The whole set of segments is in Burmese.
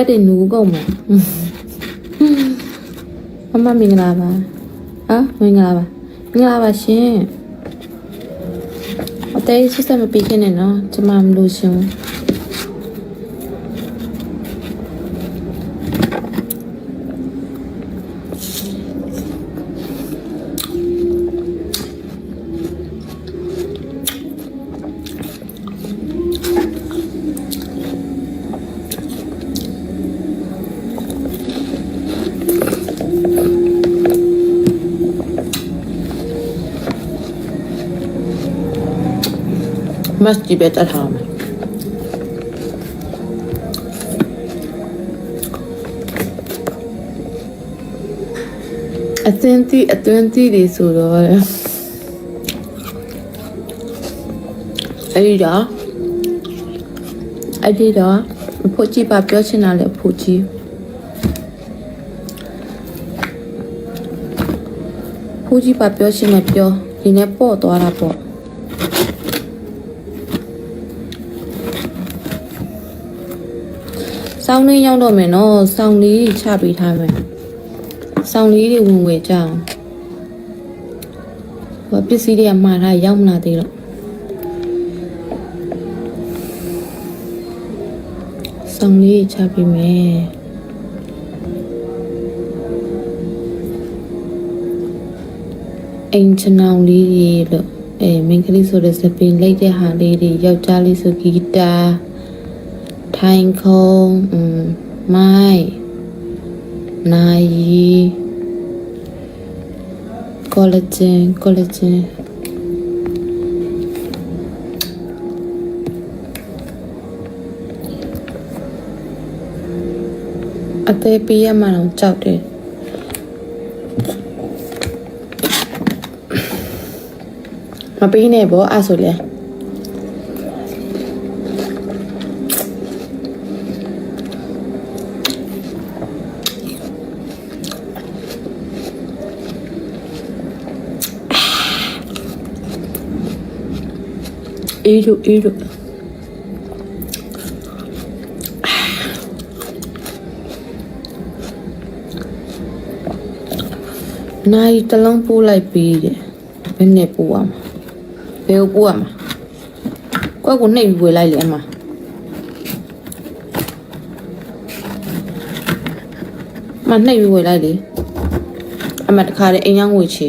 အဲ့ဒီနူးကုန်မှာမမမင်္ဂလာပါဟာမင်္ဂလာပါမင်္ဂလာပါရှင်အသေးစစ်စမပြီးခင်နဲ့နော်ကျမမလို့ရှင် မတ်ကြီးပဲတတ်ထားမယ်အသင်းတီအသွင်းတီတွေဆိုတော့အဲ့ဒီတော့အဲ့ဒီတော့အဖို့ကြီးပါပြောချင်တာလေအဖို့ကြီးဖို့ကြီးပါပြောချင်တယ်ပြောဒီနေ့ပေါ့သွားတာပေါ့ စောင်းလေးရောက်တော့မယ်နော်စောင်းလေးချပေးထားမယ်စောင်းလေးတွေဝင်ဝယ်ကြအောင်ဘာပစ္စည်းတွေကမှားထားရောက်မလာသေးတော့စောင်းလေးချပေးမယ်အင်ချနောင်လေးတွေလို့အဲမင်္ဂလိဆိုတဲ့စပင်လိုက်တဲ့ဟာလေးတွေယောက်ျားလေးဆိုဂီတာ ထိုင်ခုံอืมမိုက်နိုင်ကောလာဂျင်ကောလာဂျင်အသေးပေးရမှတော့ကြောက်တယ်မပေးနဲ့ဘော အဲ့ဆိုလဲအေးတို့အေးတို့နိုင်တလုံးပိုးလိုက်ပြီးတယ်ဘယ်နဲ့ပိုးရမှာဘယ်ကိုပိုးရမှာကွက်ကိုနှိပ်ပြီးဝယ်လိုက်လေအမမနှိပ်ပြီးဝယ်လိုက်လေအမတခါတည်းအိမ်ရောက်ငွေချေ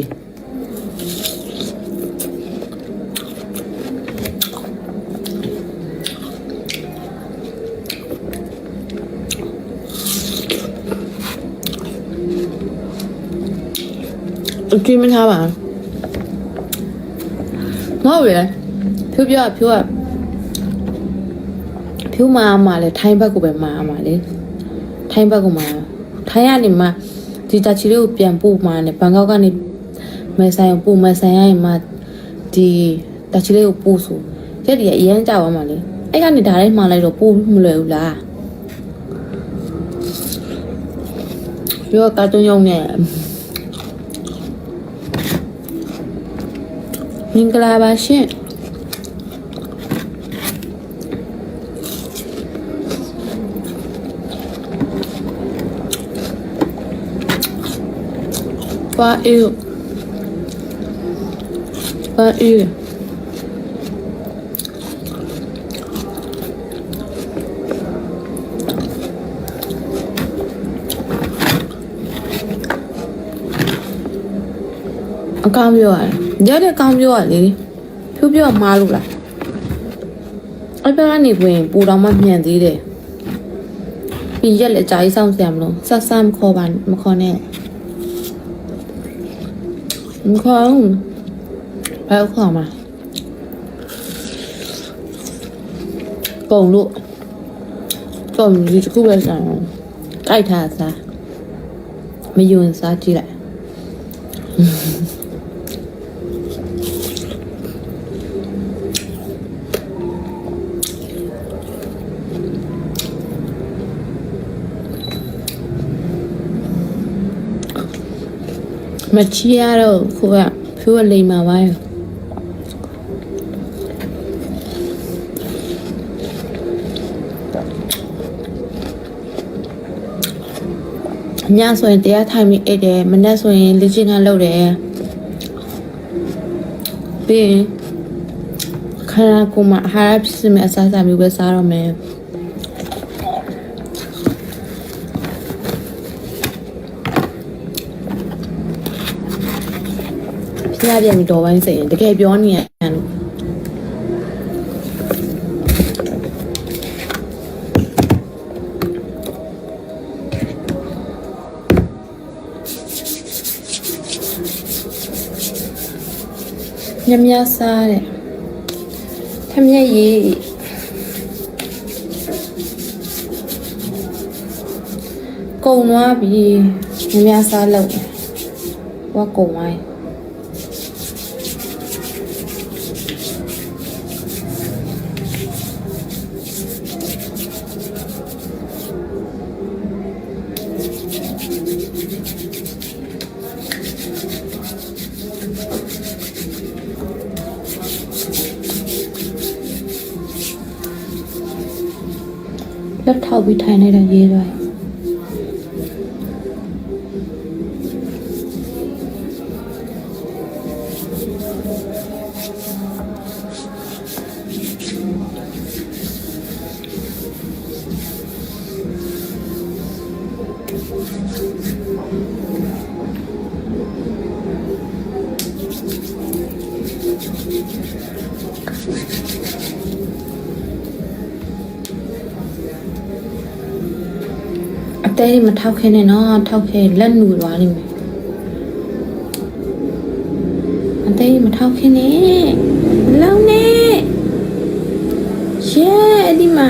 အကြည့်မထားပါငေါ့ရယ်ဖြိုးပြဖြိုးကဖြိုးမာမှာလေထိုင်းဘက်ကိုပဲမာမှာလေထိုင်းဘက်ကိုမာထိုင်းကနေမှဒီတာချီလေးကိုပြန်ပို့မှာနဲ့ဘန်ကောက်ကနေမဲဆိုင်ကိုပို့မဲဆိုင်ရရင်မှဒီတာချီလေးကိုပို့ဆိုရက်ဒီကအရန်ကြောက်သွားမှာလေအဲ့ကနေဒါတိုင်းမှာလိုက်တော့ပို့မလွယ်ဘူးလားပြောကာတွန်းရုံနဲ့ မင်္ဂလာပါရှင်ဘာအေးဘာအေးအကောင်းပြောရတယ် ရတဲ့အကောင်းပြောရလေဖြိုးပြောမှားလို့လားအဲ့ဘက်ကနေဝင်ပူတော်မှမြန်သေးတယ်ပြီးရက်လက်ကြာကြီးစောင့်စရာမလိုဆက်ဆမ်းခေါ်ပါမခေါ်နဲ့မခေါ်ဘူးဘယ်ခေါ်မှာပုံလို့ပုံဒီတစ်ခုပဲဆိုင်အောင်ကြိုက်ထားစားမယွန်းစားကြည့်လိုက် မချီရတော့ခိုးကဖြိုးကလိမ်မာပါရောညဆိုရင်တရားထိုင်ပြီးအိတ်တယ်မနေ့ဆိုရင်လေ့ကျင့်ခန်းလုပ်တယ်ပြီးရင်ခန္ဓာကိုယ်မှာအာဟာရဖြစ်စမဲ့အစားအစာမျိုးပဲစားတော့မယ် ပြရပြန်ပြီးတော်ပိုင်းစိတ်ရင်တကယ်ပြောနေရတယ်လို့မြမစားတဲ့ထမျက်ရည်ကုံသွားပြီမြမစားလို့ဝါကုံဝိုင်း လက်ထောက်ပြီးထိုင်လိုက်တော့ရေးသွားပြီအ သေးမထောက်ခဲနဲ့နော်ထောက်ခဲလက်နူသွားလိမ့်မယ်အသေးမထောက်ခဲနဲ့လုံနဲ့ရှဲအဲ့ဒီမှာ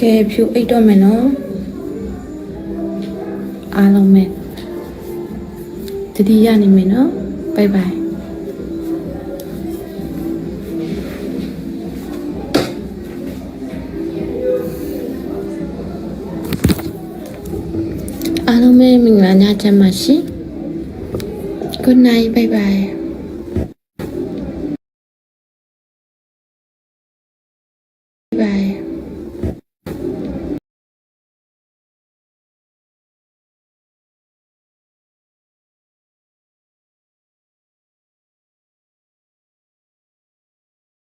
ကဲဖြူအိတ်တော့မယ်နော်အားလုံးပဲတတိယနေမယ်နော်ဘိုင်ဘိုင်အားလုံးပဲမင်္ဂလာညချမ်းပါရှင် Good night bye bye